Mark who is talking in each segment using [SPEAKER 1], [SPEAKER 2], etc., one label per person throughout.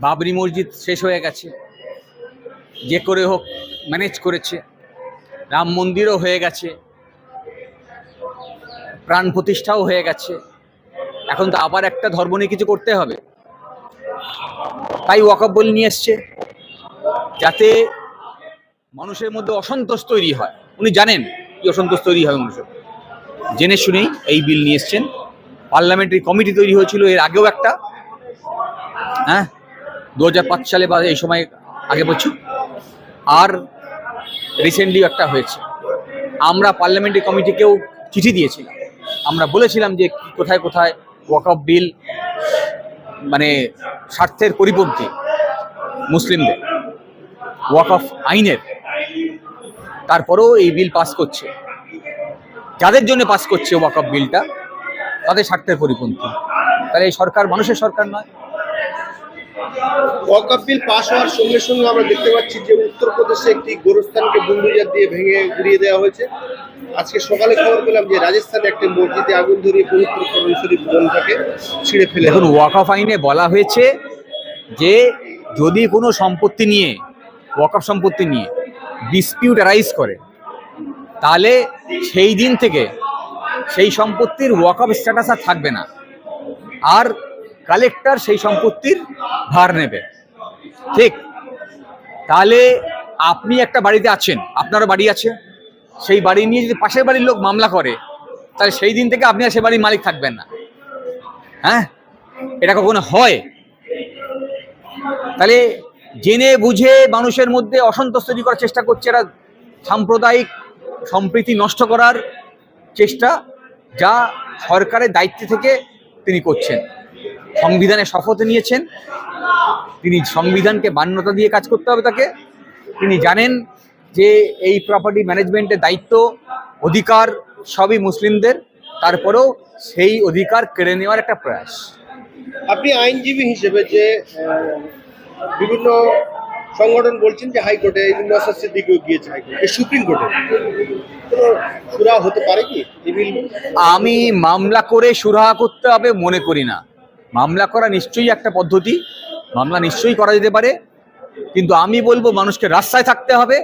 [SPEAKER 1] বাবরি মসজিদ শেষ হয়ে গেছে। যে করে হোক ম্যানেজ করেছে। রাম মন্দিরও হয়ে গেছে। প্রাণ প্রতিষ্ঠাও হয়ে গেছে। এখন তো আবার একটা ধর্ম নিয়ে কিছু করতে হবে। তাই ওয়াকফ বল নিয়ে এসছে, যাতে মানুষের মধ্যে অসন্তোষ তৈরি হয়। উনি জানেন কি অসন্তোষ তৈরি হবে মানুষের জেনে শুনেই এই বিল নিয়ে এসছেন। পার্লামেন্টারি কমিটি তৈরি হয়েছিল এর আগেও একটা। হ্যাঁ? দু হাজার পাঁচ সালে বা এই সময় আগে বছর আর রিসেন্টলি একটা হয়েছে। আমরা পার্লামেন্টারি কমিটিকেও চিঠি দিয়েছিলাম। আমরা বলেছিলাম যে কোথায় কোথায় ওয়াকফ বিল মানে স্বার্থের পরিপন্থী মুসলিমদের ওয়াক অফ আইনের। তারপরেও এই বিল পাস করছে। যাদের জন্য পাস করছে ওয়াকফ বিলটা তাদের স্বার্থের পরিপন্থী। তাহলে এই সরকার মানুষের সরকার নয়।
[SPEAKER 2] ওয়াকআপ বিল পাশ হওয়ার সঙ্গে সঙ্গে আমরা দেখতে পাচ্ছি যে উত্তরপ্রদেশে একটি গোরস্থানকে বুলডোজার দিয়ে ভেঙে উড়িয়ে দেওয়া হয়েছে। আজকে সকালে খবর পেলাম যে রাজস্থানে একটি মসজিদে আগুন ধরিয়ে পবিত্র কোরআন শরীফ ছিঁড়ে ফেলে
[SPEAKER 1] দেখুন ওয়াকফ আইনে বলা হয়েছে যে যদি কোনো সম্পত্তি নিয়ে ওয়াকফ সম্পত্তি নিয়ে ডিসপিউট অ্যারাইজ করে, তাহলে সেই দিন থেকে সেই সম্পত্তির ওয়াকফ স্ট্যাটাস আর থাকবে না। আর কালেক্টর সেই সম্পত্তির ভার নেবে। ঠিক? তাহলে আপনি একটা বাড়িতে আছেন, আপনারও বাড়ি আছে। সেই বাড়ি নিয়ে যদি পাশের বাড়ির লোক মামলা করে, তাহলে সেই দিন থেকে আপনি আর সে বাড়ির মালিক থাকবেন না। হ্যাঁ? এটা কখনো হয়? তাহলে জেনে বুঝে মানুষের মধ্যে অসন্তোষ তৈরি করার চেষ্টা করছে এরা সাম্প্রদায়িক সম্প্রীতি নষ্ট করার চেষ্টা যা সরকারের দায়িত্ব থেকে তিনি করছেন। সংবিধানে শপথ নিয়েছেন। তিনি সংবিধানকে মান্যতা দিয়ে কাজ করতে হবে তাকে। তিনি জানেন যে এই প্রপার্টি ম্যানেজমেন্টের দায়িত্ব অধিকার সবই মুসলিমদের। তারপরেও সেই অধিকার কেড়ে নেওয়ার একটা প্রয়াস।
[SPEAKER 2] আপনি আইনজীবী হিসেবে যে বিভিন্ন সংগঠন বলছেন যে হাইকোর্টে নসাদ সিদ্দিকিও গিয়েছে হাইকোর্টে সুপ্রিম কোর্টে। সুরা হতে পারে কি?
[SPEAKER 1] আমি মামলা করে সুরাহা করতে হবে মনে করি না। মামলা করা নিশ্চয়ই একটা পদ্ধতি, মামলা নিশ্চয়ই করা যেতে পারে, কিন্তু আমি বলব মানুষকে রাস্তায় থাকতে হবে,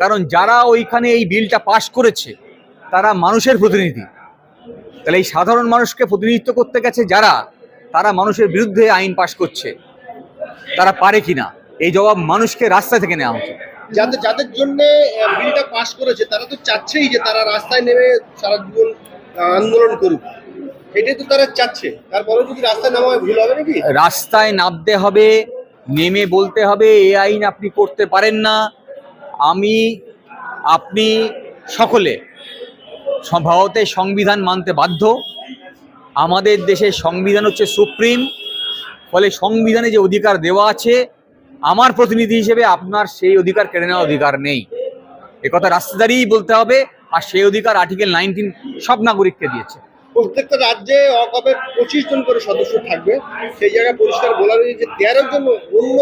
[SPEAKER 1] কারণ যারা ওইখানে এই বিলটা পাশ করেছে, তারা মানুষের প্রতিনিধি। তাহলে এই সাধারণ মানুষকে প্রতিনিধিত্ব করতে গেছে যারা, তারা মানুষের বিরুদ্ধে আইন পাশ করছে, তারা পারে কিনা? এই জবাব মানুষকে রাস্তা থেকে নেওয়া উচিত।
[SPEAKER 2] যাদের যাদের জন্য বিলটা পাশ করেছে, তারা তো চাচ্ছেই যে তারা রাস্তায় নেমে সারা জীবন আন্দোলন করুক। তো তারা চাচ্ছে। তারপরে যদি রাস্তায় নামা ভুল হবে নাকি?
[SPEAKER 1] রাস্তায় নামতে হবে, নেমে বলতে হবে, এ আইন আপনি করতে পারেন না। আমি, আপনি সকলে ভারতের সংবিধান মানতে বাধ্য। আমাদের দেশের সংবিধান হচ্ছে সুপ্রিম। ফলে সংবিধানে যে অধিকার দেওয়া আছে, আমার প্রতিনিধি হিসেবে আপনার সেই অধিকার কেড়ে নেওয়ার অধিকার নেই। একথা রাস্তা দাঁড়িয়েই বলতে হবে, আর সেই অধিকার আর্টিকেল নাইনটিন সব নাগরিককে দিয়েছে।
[SPEAKER 2] প্রত্যেকটা রাজ্যে অকপে পঁচিশ জন করে সদস্য থাকবে। সেই জায়গায় পরিষ্কার বলা রয়েছে যে তেরো জন অন্য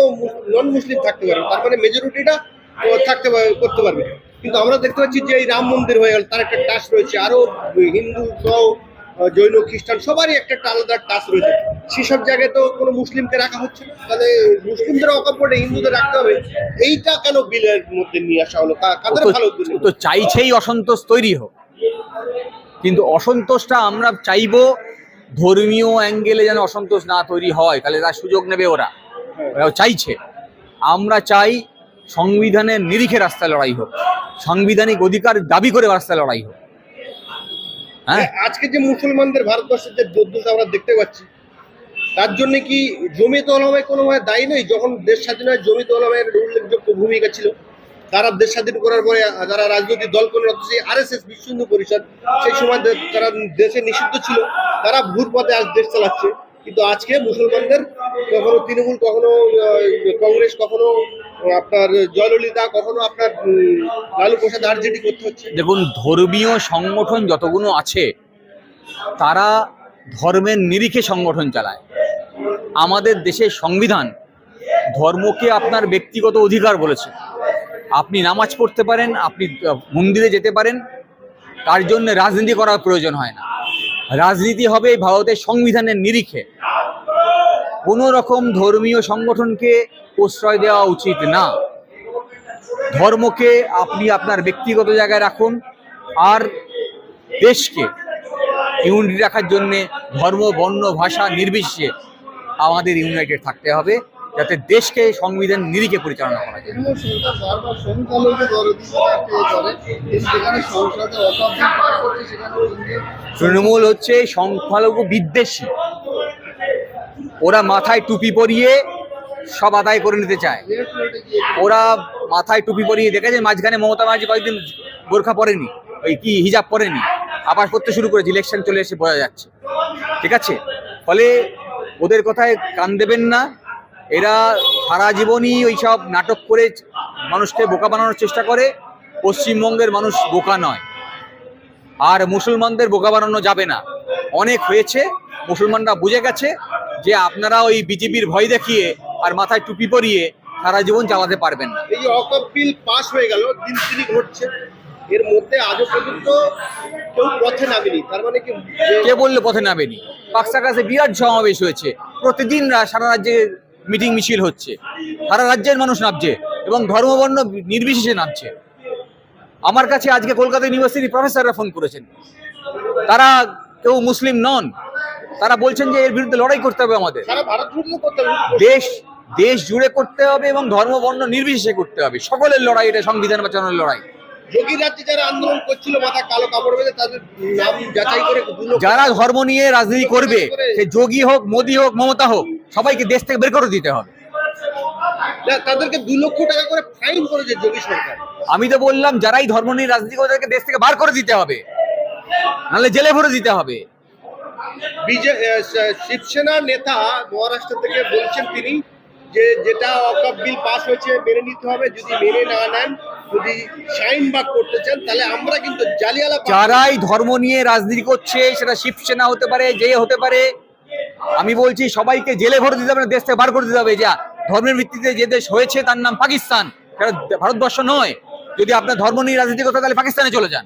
[SPEAKER 2] নন মুসলিম থাকতে পারবে। তার মানে মেজরিটিটা থাকতে করতে পারবে। কিন্তু আমরা দেখতে পাচ্ছি যে এই রাম মন্দির হয়ে গেল তার একটা টাচ রয়েছে। আরও হিন্দু সহ জৈন খ্রিস্টান সবারই একটা আলাদা টাচ রয়েছে। সেসব জায়গায় তো কোনো মুসলিমকে রাখা হচ্ছে না। তাহলে মুসলিমদের অকপটে হিন্দুদের রাখতে হবে। এইটা কেন বিলের মধ্যে নিয়ে আসা হলো? কাদের ভালো
[SPEAKER 1] তো চাইছেই অসন্তোষ তৈরি হোক। কিন্তু অসন্তোষটা আমরা চাইব ধর্মীয় অ্যাঙ্গেলে যেন অসন্তোষ না তৈরি হয়, তাহলে তার সুযোগ নেবে ওরা। ওরাও চাইছে। আমরা চাই সংবিধানের নিরিখে রাস্তায় লড়াই হোক, সাংবিধানিক অধিকার দাবি করে রাস্তায় লড়াই হোক। হ্যাঁ?
[SPEAKER 2] আজকে যে মুসলমানদের ভারতবর্ষের যে যুদ্ধটা আমরা দেখতে পাচ্ছি, তার জন্য কি জমিত ওলামায় কোনো ভাবে দায়ী নয় যখন দেশ স্বাধীন হয় জমিত ওলামায়ের উল্লেখযোগ্য ভূমিকা ছিল। তারা দেশ স্বাধীন করার পরে, যারা রাজনৈতিক দল করে সেই আর এস এস বিশ্ব হিন্দু পরিষদ, সেই সময় তারা দেশে নিষিদ্ধ ছিল, তারা ভূত পথে আজ দেশ চালাচ্ছে। কিন্তু আজকে মুসলমানদের কখনো তৃণমূল, কখনো কংগ্রেস, কখনো আপনার জয়ললিতা, কখনো আপনার লালু প্রসাদ আরজেডি করতে হচ্ছে।
[SPEAKER 1] দেখুন, ধর্মীয় সংগঠন যতগুলো আছে, তারা ধর্মের নিরিখে সংগঠন চালায়। আমাদের দেশের সংবিধান ধর্মকে আপনার ব্যক্তিগত অধিকার বলেছে। আপনি নামাজ পড়তে পারেন, আপনি মন্দিরে যেতে পারেন, তার জন্য রাজনীতি করার প্রয়োজন হয় না। রাজনীতি হবে ভারতের সংবিধানের নিরিখে। কোনো রকম ধর্মীয় সংগঠনকে প্রশ্রয় দেওয়া উচিত না। ধর্মকে আপনি আপনার ব্যক্তিগত জায়গায় রাখুন, আর দেশকে ইউনিটি রাখার জন্যে ধর্ম, বর্ণ, ভাষা নির্বিশেষে আমাদের ইউনাইটেড থাকতে হবে। যাতে দেশকে সংবিধান নিরিখে পরিচালনা করা যায়।
[SPEAKER 3] তৃণমূল হচ্ছে
[SPEAKER 1] সংখ্যালঘু বিদ্বেষী। ওরা মাথায় টুপি পরিয়ে সব আদায় করে নিতে চায়। ওরা মাথায় টুপি পরিয়ে দেখেছে মাঝখানে মমতা ব্যানার্জি কয়েকদিন বোরখা পরেনি ওই কি হিজাব পরেনি আবার করতে শুরু করেছে ইলেকশন চলে এসে বোঝা যাচ্ছে। ঠিক আছে? ফলে ওদের কথায় কান দেবেন না। এরা সারা জীবনই ওই সব নাটক করে মানুষকে বোকা বানানোর চেষ্টা করে পশ্চিমবঙ্গের মানুষ বোকা নয়। আর মুসলমানদের বোকা বানানো যাবে না। অনেক হয়েছে মুসলমানরা বুঝে গেছে যে আপনারা ওই বিজেপির ভয় দেখিয়ে আর মাথায় টুপি পরিয়ে সারা জীবন চালাতে পারবেন না।
[SPEAKER 2] এই যে অকপ বিল পাস হয়ে গেল দিন তিনিক হচ্ছে এর মধ্যে আজও পর্যন্ত কেউ পথে নামেনি। তার মানে কি?
[SPEAKER 1] কে বললে পথে নামেনি। পাকসা কাছে বিরাট সমাবেশ হয়েছে। প্রতিদিন সারা রাজ্যে মিটিং মিছিল হচ্ছে। সারা রাজ্যের মানুষ নামছে এবং ধর্মবর্ণ নির্বিশেষে নামছে। আমার কাছে আজকে কলকাতা ইউনিভার্সিটি প্রফেসররা ফোন করেছেন। তারা কেউ মুসলিম নন। তারা বলছেন যে এর বিরুদ্ধে লড়াই করতে হবে আমাদের। দেশ দেশ জুড়ে করতে হবে এবং ধর্মবর্ণ নির্বিশেষে করতে হবে। সকলের লড়াই এটা সংবিধান বাঁচানোর লড়াই।
[SPEAKER 2] যোগী রাজ্যে যারা আন্দোলন করছিল মাথা কালো কাপড় বেঁধে তাদের নাম যাচাই করে
[SPEAKER 1] যারা ধর্ম নিয়ে রাজনীতি করবে সে যোগী হোক মোদী হোক মমতা হোক সবাইকে দেশ থেকে বের করে দিতে হবে।
[SPEAKER 2] তাদেরকে দু লক্ষ টাকা করে ফাইন করেছে যোগী সরকার।
[SPEAKER 1] আমি তো বললাম যারাই ধর্ম নিয়ে রাজনীতি করে তাদেরকে দেশ থেকে বার করে দিতে হবে। নাহলে জেলে ভরে দিতে হবে।
[SPEAKER 2] আহ, নেতা মহারাষ্ট্র থেকে বলছেন তিনি যে যেটা অকপ বিল পাস হয়েছে মেনে নিতে হবে যদি মেনে না নেন যদি শাইন বাগ করতে চান তাহলে আমরা কিন্তু জালিয়ালা
[SPEAKER 1] যারাই ধর্ম নিয়ে রাজনীতি করছে সেটা শিবসেনা হতে পারে যে হতে পারে আমি বলছি সবাইকে জেলে ভরে দিতে হবে দেশ থেকে বার করে দিতে হবে। যা ধর্মের ভিত্তিতে যে দেশ হয়েছে তার নাম পাকিস্তান। ভারতবর্ষ নয়। যদি আপনার ধর্ম নিয়ে রাজনীতি করতে তাহলে পাকিস্তানে চলে যান।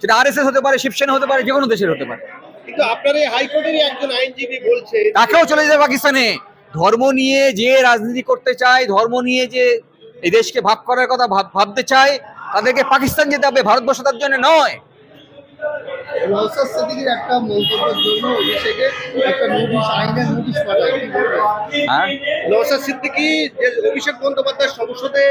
[SPEAKER 1] সেটা আরএসএস হতে পারে শিবসেনা হতে পারে যে কোনো দেশের হতে পারে।
[SPEAKER 2] কিন্তু আপনার এই হাইকোর্টেরই একজন আইনজীবী বলছে
[SPEAKER 1] তাকেও চলে যাবে পাকিস্তানে। ধর্ম নিয়ে যে রাজনীতি করতে চায় ধর্ম নিয়ে যে এই দেশকে ভাগ করার কথা ভাবতে চায় তাদেরকে পাকিস্তান যেতে হবে ভারতবর্ষ তার জন্য নয়।
[SPEAKER 3] একটা মন্তব্যের জন্য অভিষেকে একটা নোটিশ আইনের নোটিশ পাঠায়।
[SPEAKER 1] হ্যাঁ?
[SPEAKER 2] নওশাদ সিদ্দিকী যে অভিষেক বন্দ্যোপাধ্যায় সংসদে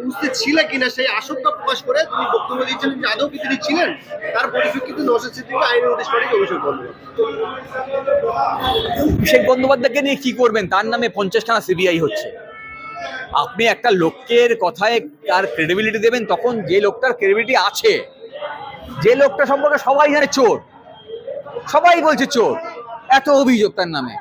[SPEAKER 2] উপস্থিত ছিলেন কিনা সেই আশঙ্কা প্রকাশ করে তিনি বক্তব্য দিয়েছিলেন যে আদৌ কি তিনি ছিলেন? তার পরিপ্রেক্ষিতে নওশাদ সিদ্দিকী আইনের নোটিশ পাঠিয়েছে অভিষেক বন্দ্যোপাধ্যায়।
[SPEAKER 1] অভিষেক বন্দ্যোপাধ্যায়কে নিয়ে কি করবেন? তার নামে পঞ্চাশখানা সিবিআই হচ্ছে। আপনি একটা লোকের কথায় তার ক্রেডিবিলিটি দেবেন তখন যে লোকটার ক্রেডিবিলিটি আছে যে লোকটা সম্পর্কে সবাই জানে চোর সবাই বলছে চোর এত অভিযোগ তার নামে।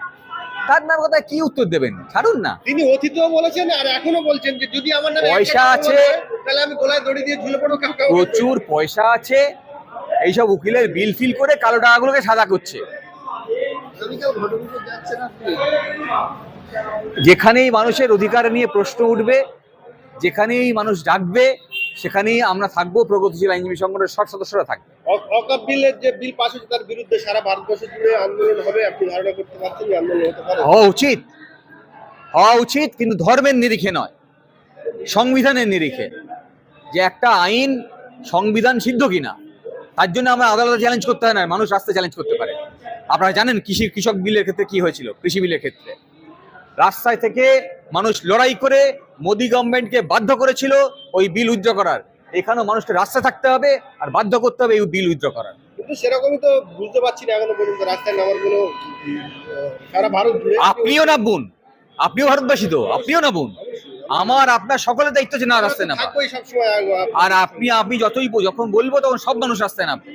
[SPEAKER 1] তার নামে কথা কি উত্তর দেবেন? ছাড়ুন না।
[SPEAKER 2] তিনি অতীতেও বলেছেন আর এখনও বলছেন যে যদি আমার নামে
[SPEAKER 1] পয়সা আছে।
[SPEAKER 2] তাহলে আমি গলায় দড়ি দিয়ে ঝুলে কাউ
[SPEAKER 1] প্রচুর পয়সা আছে। এইসব উকিলের বিল ফিল করে কালো টাকাগুলোকে সাদা করছে। যেখানেই মানুষের অধিকার নিয়ে প্রশ্ন উঠবে যেখানেই মানুষ ডাকবে সেখানেই আমরা থাকব প্রগতিশীল আইনজীবী সংগঠনের সব সদস্যরা থাকবে।
[SPEAKER 2] অ- অকাপ বিলের যে বিল পাস হয়েছে তার বিরুদ্ধে সারা ভারতবর্ষ জুড়ে আন্দোলন হবে আপনি ধারণা করতে পারছেন আন্দোলন হতে পারে?
[SPEAKER 1] হওয়া উচিত। হওয়া উচিত কিন্তু ধর্মের নিরিখে নয় সংবিধানের নিরিখে। যে একটা আইন সংবিধান সিদ্ধ কিনা তার জন্য আমরা আদালতে চ্যালেঞ্জ করতে হয় না মানুষ রাস্তায় চ্যালেঞ্জ করতে পারে। আপনারা জানেন কৃষি কৃষক বিলের ক্ষেত্রে কি হয়েছিল কৃষি বিলের ক্ষেত্রে? রাস্তায় থেকে মানুষ লড়াই করে মোদি গভর্নমেন্টকে বাধ্য করেছিল ওই বিল উইথড্র করার। এখানেও মানুষকে রাস্তায় থাকতে হবে আর বাধ্য করতে হবে এই বিল উইথড্র করার।
[SPEAKER 2] কিন্তু সেরকমই তো বুঝতে পারছি না এখনও পর্যন্ত রাস্তায় নামার কোনো সারা ভারত জুড়ে
[SPEAKER 1] আপনিও আপনিও ভারতবাসী তো আপনিও আমার আপনার সকলের দায়িত্ব যে না রাস্তায় নামা। আর আপনি আপনি যতই যখন বলব তখন সব মানুষ রাস্তায় নামবে।